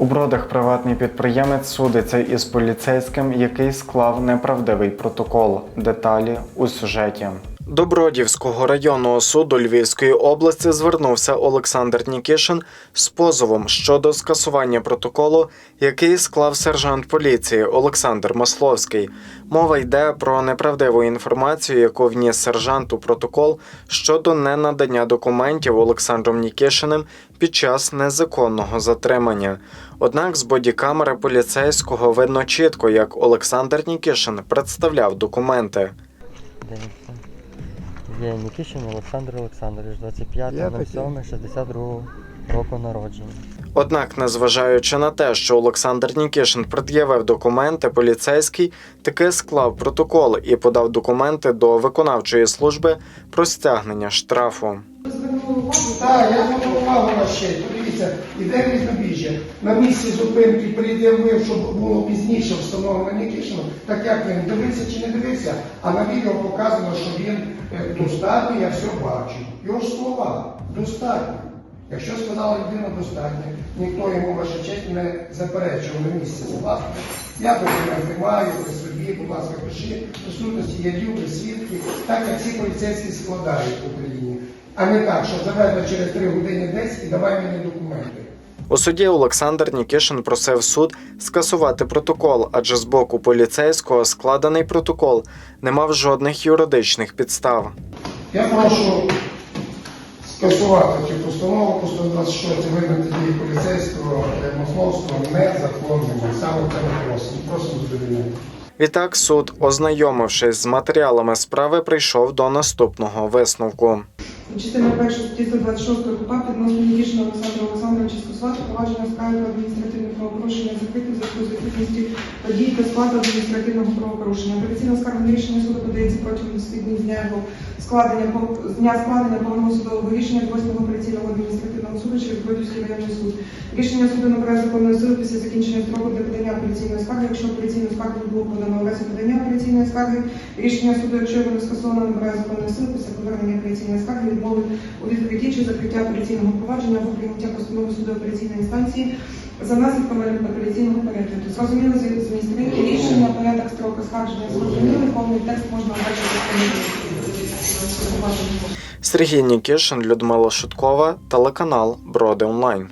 У бродах приватний підприємець судиться із поліцейським, який склав неправдивий протокол. Деталі у сюжеті. До Бродівського районного суду Львівської області звернувся Олександр Нікішин з позовом щодо скасування протоколу, який склав сержант поліції Олександр Масловський. Мова йде про неправдиву інформацію, яку вніс сержант у протокол щодо ненадання документів Олександром Нікішиним під час незаконного затримання. Однак з бодікамери поліцейського видно чітко, як Олександр Нікішин представляв документи. Є Нікішин Олександр Олександрович, 25 Я на такий. 7 62 року народження. Однак, незважаючи на те, що Олександр Нікішин пред'явив документи, поліцейський таки склав протокол і подав документи до виконавчої служби про стягнення штрафу. Так, я звернув увагу на ще. Подивіться, іде різнобіжжя. На місці зупинки пред'явив, щоб було пізніше встановлено Нікішину, так як він дивився чи не дивився, а на відео показано, що він е, достатньо, я все бачу. Його слова достатньо. Якщо сказала людина достатньо, ніхто йому ваша честь не заперечував на місці. Власне, я документи маю при собі, будь ласка, пиши, присутності є люди, свідки, так як всі поліцейські складають в Україні. А не так, що заведено через три години десь і давай мені документи. У суді Олександр Нікішин просив суд скасувати протокол, адже з боку поліцейського складений протокол не мав жодних юридичних підстав. Я прошу скасувати цю постанову по 126 визнати дії поліцейського Масловського незаконними. Саме це ми просимо. Просимо задовільнити. Відтак суд, ознайомившись з матеріалами справи, прийшов до наступного висновку. Частина перша статті 126 КУПА відносно Нікішина Олександра Олександровича скасувати провадження скарги про адміністративне правопорушення закрите в зв'язку з відсутністю подій та складу адміністративного правопорушення. Апеляційна скарга на рішення суду подається протягом 10 днів з дня його складення з дня складення повного судового рішення до 8 апеляційного адміністративного суду через Бродівський районний суд. Рішення суду набирає законної сили після закінчення строку для подання апеляційної скарги. Якщо апеляційну скаргу не було подано у подання апеляційної скарги, рішення суду, якщо його не скасовано, набирає законної сили після повернення апеляційної скарги, відмови у відповіді чи закриття апеляційного провадження або прийняття постанови суду апеляційної інстанції за наслідками апеляційного перегляду. Зрозуміло з зміст рішення, порядок строк оскарження зрозуміли, повний текст можна бачити. Сергій Нікішин, Людмила Шуткова, телеканал Броди Онлайн.